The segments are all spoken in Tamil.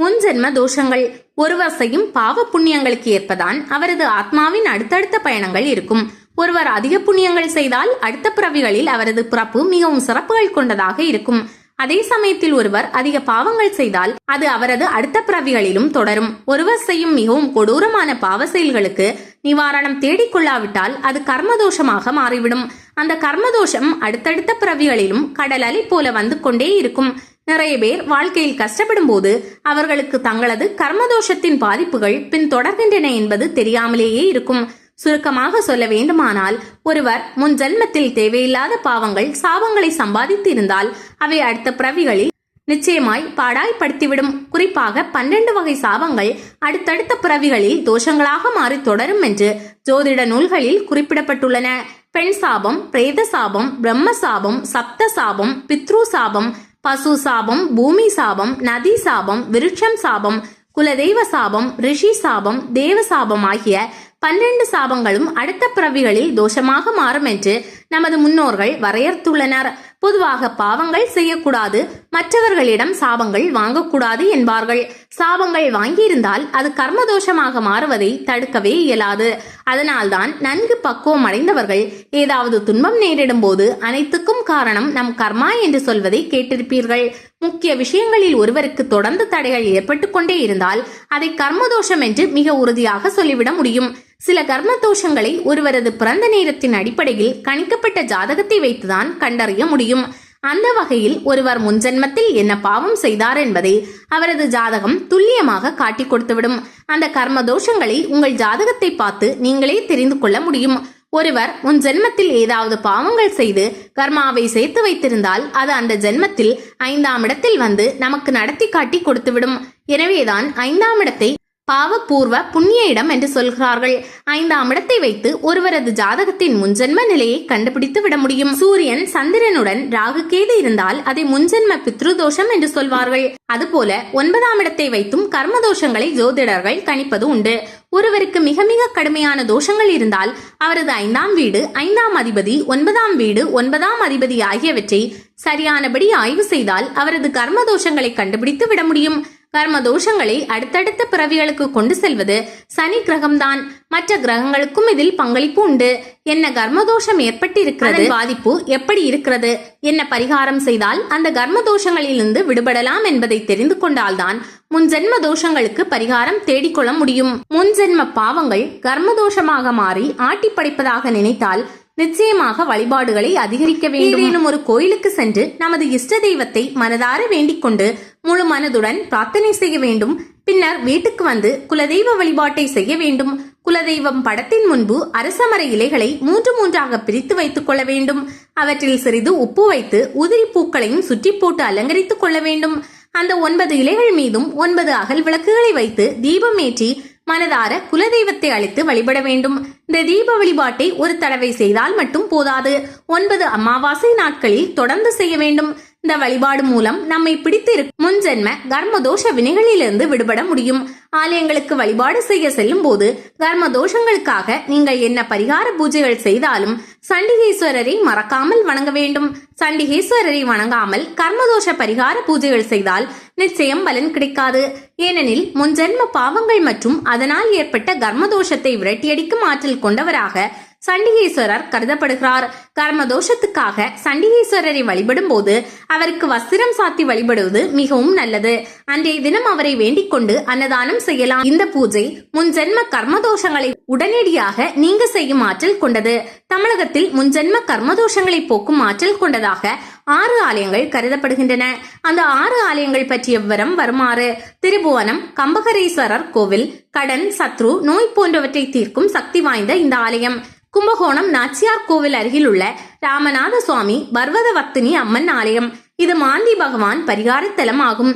முன்ஜென்ம தோஷங்கள். ஒருவர் செய்யும் பாவ புண்ணியங்களுக்கு ஏற்பதான் அவரது ஆத்மாவின் அடுத்தடுத்த பயணங்கள் இருக்கும். ஒருவர் அதிக புண்ணியங்கள் செய்தால் அடுத்த பிறவிகளில் அவரது பிறப்பு மிகவும் சிறப்புகள் கொண்டதாக இருக்கும். அதே சமயத்தில் ஒருவர் அதிக பாவங்கள் செய்தால் அது அவரது அடுத்த பிறவிகளிலும் தொடரும். ஒருவர் செய்யும் மிகவும் கொடூரமான பாவ செயல்களுக்கு நிவாரணம் தேடிக்கொள்ளாவிட்டால் அது கர்மதோஷமாக மாறிவிடும். அந்த கர்மதோஷம் அடுத்தடுத்த பிறவிகளிலும் கடல் அலை போல வந்து கொண்டே இருக்கும். நிறைய பேர் வாழ்க்கையில் கஷ்டப்படும் போது அவர்களுக்கு தங்களது கர்மதோஷத்தின் பாதிப்புகள் பின் தொடர்கின்றன என்பது தெரியாமலேயே இருக்கும். சுருக்கமாக சொல்ல வேண்டுமானால் ஒருவர் முன் ஜென்மத்தில் தேவையில்லாத பாவங்கள் சாபங்களை சம்பாதித்து இருந்தால் அவை அடுத்த பிறவிகளில் நிச்சயமாய் பாடாய்படுத்திவிடும் குறிப்பாக பன்னெண்டு வகை சாபங்கள் அடுத்தடுத்த பிறவிகளில் தோஷங்களாக மாறி தொடரும் என்று ஜோதிட நூல்களில் குறிப்பிடப்பட்டுள்ளன. பெண் சாபம் பிரேத சாபம் பிரம்ம சாபம் சப்த சாபம் பித்ரு சாபம் பசு சாபம் பூமி சாபம் நதி சாபம் விருட்சம் சாபம் குலதெய்வ சாபம் ரிஷி சாபம் தேவ சாபம் ஆகிய பன்னிரண்டு சாபங்களும் அடுத்த பிறவிகளில் தோஷமாக மாறும் என்று நமது முன்னோர்கள் வரையறுத்துள்ளனர். பொதுவாக பாவங்கள் செய்யக்கூடாது. மற்றவர்களிடம் சாபங்கள் வாங்கக்கூடாது என்பார்கள். சாபங்கள் வாங்கியிருந்தால் அது கர்மதோஷமாக மாறுவதை தடுக்கவே இயலாது. அதனால்தான் நன்கு பக்குவம் அடைந்தவர்கள் ஏதாவது துன்பம் நேரிடும் போது அனைத்துக்கும் காரணம் நம் கர்மா என்று சொல்வதை கேட்டிருப்பீர்கள். முக்கிய விஷயங்களில் ஒருவருக்கு தொடர்ந்து தடைகள் ஏற்பட்டு கொண்டே இருந்தால் அதை கர்மதோஷம் என்று மிக உறுதியாக சொல்லிவிட முடியும். சில கர்ம தோஷங்களை ஒருவரது பிறந்த நேரத்தின் அடிப்படையில் கணிக்கப்பட்ட ஜாதகத்தை வைத்துதான் கண்டறிய முடியும். அந்த வகையில் ஒருவர் முன்ஜென்மத்தில் என்ன பாவம் செய்தார் என்பதை அவரது ஜாதகம் துல்லியமாக காட்டிக் கொடுத்துவிடும். அந்த கர்ம தோஷங்களை உங்கள் ஜாதகத்தை பார்த்து நீங்களே தெரிந்து கொள்ள முடியும். ஒருவர் உன் ஜென்மத்தில் ஏதாவது பாவங்கள் செய்து கர்மாவை சேர்த்து வைத்திருந்தால் அது அந்த ஜென்மத்தில் ஐந்தாம் இடத்தில் வந்து நமக்கு நடத்தி காட்டி கொடுத்துவிடும். எனவேதான் ஐந்தாம் இடத்தை பாவபூர்வ புண்ணிய இடம் என்று சொல்கிறார்கள். ஐந்தாம் இடத்தை வைத்து ஒருவரது ஜாதகத்தின் முன்ஜென்ம நிலையை கண்டுபிடித்து விட முடியும். சூரியன் சந்திரனுடன் ராகு கேது இருந்தால் அதை முன்ஜென்ம பித்ருதோஷம் என்று சொல்வார்கள். அதுபோல ஒன்பதாம் இடத்தை வைத்தும் கர்ம தோஷங்களை ஜோதிடர்கள் கணிப்பது உண்டு. ஒருவருக்கு மிக மிக கடுமையான தோஷங்கள் இருந்தால் அவரது ஐந்தாம் வீடு ஐந்தாம் அதிபதி ஒன்பதாம் வீடு ஒன்பதாம் அதிபதி ஆகியவற்றை சரியானபடி ஆய்வு செய்தால் அவரது கர்ம தோஷங்களை கண்டுபிடித்து விட முடியும். கர்ம தோஷங்களை அடுத்தடுத்த பிறவிகளுக்கு கொண்டு செல்வது சனி கிரகம்தான். மற்ற கிரகங்களுக்கும் இதில் பங்களிப்பு உண்டு. என்ன கர்மதோஷம் ஏற்பட்டிருக்கிறது? பாதிப்பு எப்படி இருக்கிறது? என்ன பரிகாரம் செய்தால் அந்த கர்ம தோஷங்களிலிருந்து விடுபடலாம் என்பதை தெரிந்து கொண்டால்தான் முன்ஜென்ம தோஷங்களுக்கு பரிகாரம் தேடிக்கொள்ள முடியும். முன்ஜென்ம பாவங்கள் கர்ம தோஷமாக மாறி ஆட்டி படைப்பதாக நினைத்தால் நிச்சயமாக வழிபாடுகளை அதிகரிக்க வேண்டும். ஏதேனும் ஒரு கோயிலுக்கு சென்று நமது இஷ்ட தெய்வத்தை மனதார வேண்டிக் கொண்டு முழு மனதுடன் பிரார்த்தனை செய்ய வேண்டும். பின்னர் வீட்டுக்கு வந்து குலதெய்வ வழிபாட்டை செய்ய வேண்டும். குலதெய்வம் படத்தின் முன்பு அரசமர இலைகளை மூன்று மூன்றாக பிரித்து வைத்துக் கொள்ள வேண்டும். அவற்றில் சிறிது உப்பு வைத்து உதிரி பூக்களையும் சுற்றி போட்டு அலங்கரித்துக் கொள்ள வேண்டும். அந்த ஒன்பது இலைகள் மீதும் ஒன்பது அகல் விளக்குகளை வைத்து தீபம் ஏற்றி மனதார குலதெய்வத்தை அழைத்து வழிபட வேண்டும். இந்த தீப வழிபாட்டை ஒரு தடவை செய்தால் மட்டும் போதாது. ஒன்பது அமாவாசை நாட்களில் தொடர்ந்து செய்ய வேண்டும். இந்த வழிபாடு மூலம் நம்மை பிடித்திருக்கும் முன்ஜென்ம கர்ம தோஷ வினைகளிலிருந்து விடுபட முடியும். ஆலயங்களுக்கு வழிபாடு செய்ய செல்லும் போது கர்ம தோஷங்களுக்காக நீங்கள் என்ன பரிகார பூஜைகள் செய்தாலும் சண்டிகேஸ்வரரை மறக்காமல் வணங்க வேண்டும். சண்டிகேஸ்வரரை வணங்காமல் கர்மதோஷ பரிகார பூஜைகள் செய்தால் நிச்சயம் பலன் கிடைக்காது. ஏனெனில் முன்ஜென்ம பாவங்கள் மற்றும் அதனால் ஏற்பட்ட கர்மதோஷத்தை விரட்டியடிக்கும் ஆற்றல் கொண்டவராக சண்டிகேஸ்வரர் கருதப்படுகிறார். கர்ம தோஷத்துக்காக சண்டிகேஸ்வரரை வழிபடும் போது அவருக்கு வஸ்திரம் சாத்தி வழிபடுவது மிகவும் நல்லது. அன்றைய தினம் அவரை வேண்டிக் கொண்டு அன்னதானம் செய்யலாம். இந்த பூஜை முன்ஜென்ம கர்ம தோஷங்களை உடனடியாக நீங்க செய்யும் ஆற்றல் கொண்டது. தமிழகத்தில் முன்ஜென்ம கர்மதோஷங்களை போக்கும் ஆற்றல் கொண்டதாக ஆறு ஆலயங்கள் கருதப்படுகின்றன. அந்த ஆறு ஆலயங்கள் பற்றிய விவரம் வருமாறு திருபுவனம் கம்பகரேஸ்வரர் கோவில் கடன் சத்ரு நோய் போன்றவற்றை தீர்க்கும் சக்தி வாய்ந்த இந்த ஆலயம். கும்பகோணம் நாச்சியார் கோவில் அருகில் உள்ள ராமநாத சுவாமி பர்வதவர்த்தினி அம்மன் ஆலயம். இது மாந்தி பகவான் பரிகாரத்தலம் ஆகும்.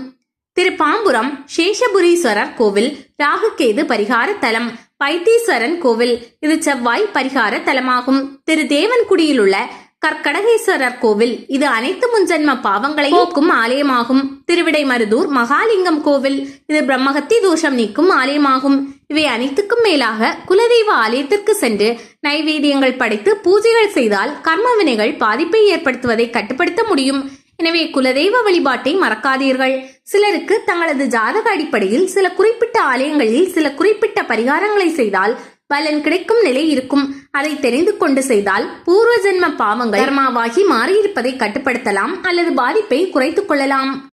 திருப்பாம்புரம் சேஷபுரீஸ்வரர் கோவில் ராகுகேது பரிகார தலம் பைத்தீஸ்வரன் கோவில் இது செவ்வாய் பரிகார தலமாகும் திரு தேவன்குடியில் உள்ள கற்கடகேஸ்வரர் கோவில். இது அனைத்து முன்ஜென்ம பாவங்களை போக்கும் ஆலயமாகும். திருவிடை மருதூர் மகாலிங்கம் கோவில். இது பிரம்மகத்தி தோஷம் நீக்கும் ஆலயமாகும். இவை அனைத்துக்கும் மேலாக குலதெய்வ ஆலயத்திற்கு சென்று நைவேத்தியங்கள் படைத்து பூஜைகள் செய்தால் கர்ம வினைகள் பாதிப்பை ஏற்படுத்துவதை கட்டுப்படுத்த முடியும். எனவே குலதெய்வ வழிபாட்டை மறக்காதீர்கள். சிலருக்கு தங்களது ஜாதக அடிப்படையில் சில குறிப்பிட்ட ஆலயங்களில் சில குறிப்பிட்ட பரிகாரங்களை செய்தால் பலன் கிடைக்கும் நிலை இருக்கும். அதை தெரிந்து கொண்டு செய்தால் பூர்வ ஜென்ம பாவங்கள் கர்மாவாகி மாறியிருப்பதை கட்டுப்படுத்தலாம் அல்லது பாதிப்பை குறைத்துக் கொள்ளலாம்.